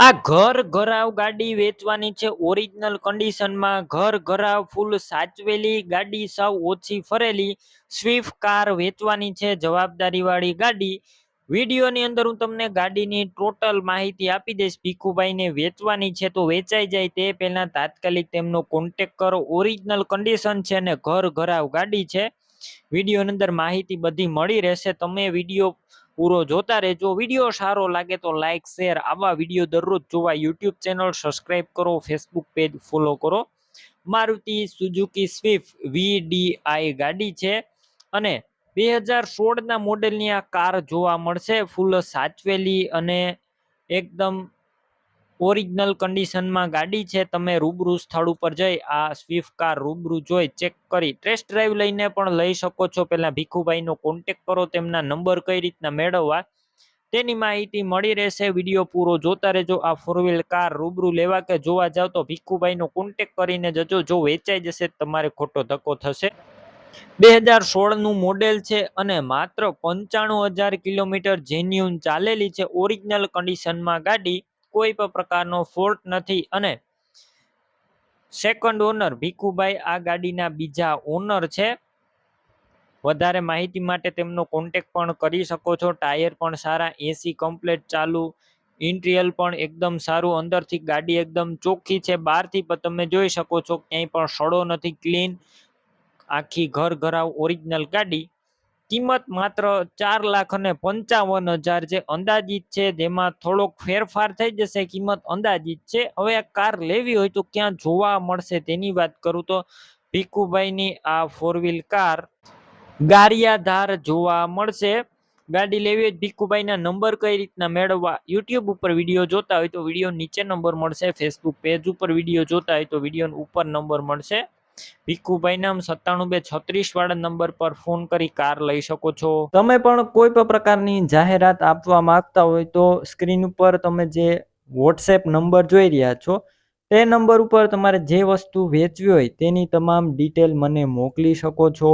આ ઘર ઘરાવ ગાડી વેચવાની છે. ઓરિજિનલ કન્ડિશનમાં ઘર ઘરાવ ફૂલ સાચવેલી, ગાડી સાવ ઓછી ફરેલી સ્વિફ્ટ કાર વેચવાની છે જવાબદારીવાળી ગાડી. વિડીયોની અંદર હું તમને ગાડીની ટોટલ માહિતી આપી દઈશ. ભીખુભાઈને વેચવાની છે તો વેચાઈ જાય તે પહેલાં તાત્કાલિક તેમનો કોન્ટેક કરો. ઓરિજિનલ કન્ડિશન છે અને ઘર ઘરાવ ગાડી છે. વિડીયોની અંદર માહિતી બધી મળી રહેશે. તમે વીડિયો પૂરો જોતા રહેજો. વીડિયો સારો લાગે તો લાઈક શેર આવા વીડિયો દરરોજ જોવા યુટ્યુબ ચેનલ સબસ્ક્રાઇબ કરો ફેસબુક પેજ ફોલો કરો. મારુતિ સુઝુકી સ્વિફ્ટ વીડીઆઈ ગાડી છે અને બે હજાર સોળના મોડેલની આ કાર જોવા મળશે. ફૂલ સાચવેલી અને એકદમ ઓરિજિનલ કન્ડિશનમાં ગાડી છે, તમે રૂબરૂ સ્થળ ઉપર જઈ આ સ્વિફ્ટ કાર રૂબરૂ જોઈ ચેક કરી. ટેસ્ટ ડ્રાઈવ લઈને પણ લઈ શકો છો. પહેલાં ભીખુભાઈનો કોન્ટેક કરો, તેમના નંબર કઈ રીતના મેળવવા તેની માહિતી મળી રહેશે. વીડિયો પૂરો જોતા રહેજો. આ ફોર વ્હીલ કાર રૂબરૂ લેવા કે જોવા જાવ તો ભીખુભાઈનો કોન્ટેક કરીને જજો. જો વેચાઈ જશે તમારે ખોટો ધક્કો થશે. બે હજાર સોળનું મોડેલ છે અને માત્ર પંચાણું હજાર કિલોમીટર જેન્યુન ચાલેલી છે. ઓરિજિનલ કન્ડિશનમાં ગાડી કોઈ પણ પ્રકારનો ફોલ્ટ નથી. અને સેકન્ડ ઓનર ભીખુભાઈ આ ગાડીના બીજા ઓનર છે. વધારે માહિતી માટે તેમનો કોન્ટેક પણ કરી શકો છો. ટાયર પણ સારા એસી કમ્પ્લેટ ચાલુ ઇન્ટિરિયલ પણ એકદમ સારું, અંદરથી ગાડી એકદમ ચોખ્ખી છે. બહારથી પણ તમે જોઈ શકો છો, ક્યાંય પણ સડો નથી ક્લીન આખી ઘર ઘરાવ ઓરિજિનલ ગાડી. કિંમત માત્ર ચાર લાખ અને પંચાવન હજાર જે અંદાજિત છે તેમાં થોડોક ફેરફાર થઈ જશે, કિંમત અંદાજિત છે. હવે આ કાર લેવી હોય તો ક્યાં જોવા મળશે તેની વાત કરું તો ભીખુભાઈની આ ફોર વ્હીલ કાર ગારિયાધાર જોવા મળશે. ગાડી લેવી હોય ભીખુભાઈના નંબર કઈ રીતના મેળવવા યુટ્યુબ ઉપર વીડિયો જોતા હોય તો વીડિયો નીચે નંબર મળશે ફેસબુક પેજ ઉપર વીડિયો જોતા હોય તો વીડિયો ઉપર નંબર મળશે. ભીખુભાઈ નામ સત્તાણું બે છત્રીસ વાળા નંબર પર ફોન કરી કાર લઈ શકો છો. તમે પણ કોઈ પણ પ્રકારની જાહેરાત આપવા માંગતા હોય તો સ્ક્રીન ઉપર તમે જે વોટ્સએપ નંબર જોઈ રહ્યા છો, તે નંબર ઉપર તમારે જે વસ્તુ વેચવી હોય તેની તમામ ડિટેલ મને મોકલી શકો છો.